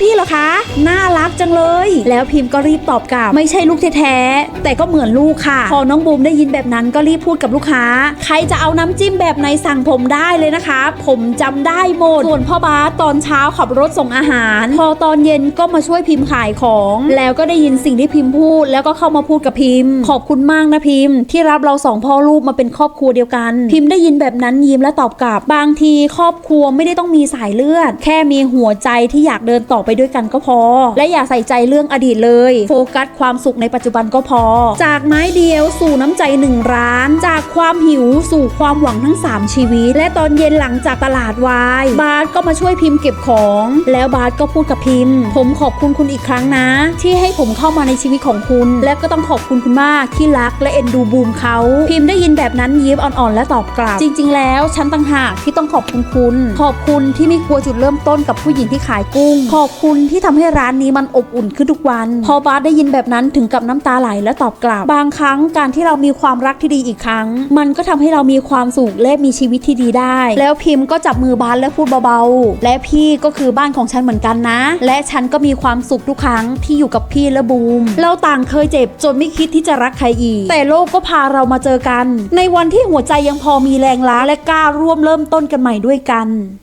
พี่เหรอคะ น่ารักจังเลย แล้วพิมพ์ก็รีบตอบกลับ ไม่ใช่ลูกแท้ๆแต่ก็เหมือนลูกค่ะ พอน้องบูมได้ยินแบบนั้นก็รีบพูดกับลูกค้า ใครจะเอาน้ำจิ้มแบบไหนสั่งผมได้เลยนะคะ ผมจำได้หมด ส่วนพ่อบาสตอนเช้าขับรถส่งอาหาร พอตอนเย็นก็มาช่วยพิมพ์ขายของ แล้วก็ได้ยินสิ่งที่พิมพ์พูด แล้วก็เข้ามาพูดกับพิมพ์ ขอบคุณมากนะพิมพ์ ที่รับเราสองพ่อลูกมาเป็นครอบครัวเดียวกัน พิมพ์ได้ยินแบบนั้นยิ้มและตอบกลับบางทีครอบครัวไม่ได้ต้องมีสายเลือด แค่มีหัวใจที่อยากเดินต่อไปด้วยกันก็พอ และอย่าใส่ใจเรื่องอดีตเลย โฟกัสความสุขในปัจจุบันก็พอ จากไม้เดียวสู่น้ำใจหนึ่งร้าน จากความหิวสู่ความหวังทั้ง 3 ชีวิต และตอนเย็นหลังจากตลาดวาย บาสก็มาช่วยพิมพ์เก็บของ แล้วบาสก็พูดกับพิมพ์ ผมขอบคุณคุณอีกครั้งนะ ที่ให้ผมเข้ามาในชีวิตของคุณ และก็ต้องขอบคุณคุณมากที่รักและเอ็นดูบูมเขา พิมพ์ได้ยินแบบนั้นยิ้มอ่อนๆและตอบกลับ จริง ๆ แล้วฉันต่างหากที่ต้องขอบคุณคุณ ขอบคุณที่ไม่กลัวจุดเริ่มต้นกับผู้หญิงที่ขายกุ้ง ขอบคุณที่ทำให้ร้านนี้มันอบอุ่นขึ้นทุกวัน พอบาสได้ยินแบบนั้นถึงกับน้ำตาไหลและตอบกลับบางครั้งการที่เรามีความรักที่ดีอีกครั้ง มันก็ทำให้เรามีความสุขและมีชีวิตที่ดีได้ แล้วพิมพ์ก็จับมือบาสและพูดเบาๆ และพี่ก็คือบ้านของฉันเหมือนกันนะ และฉันก็มีความสุขทุกครั้งที่อยู่กับพี่และบูม เราต่างเคยเจ็บจนไม่คิดที่จะรักใครอีก แต่โลกก็พาเรามาเจอกัน ในวันที่หัวใจยังพอมีแรงล้าและกล้าร่วมเริ่มต้นกันใหม่ด้วยกัน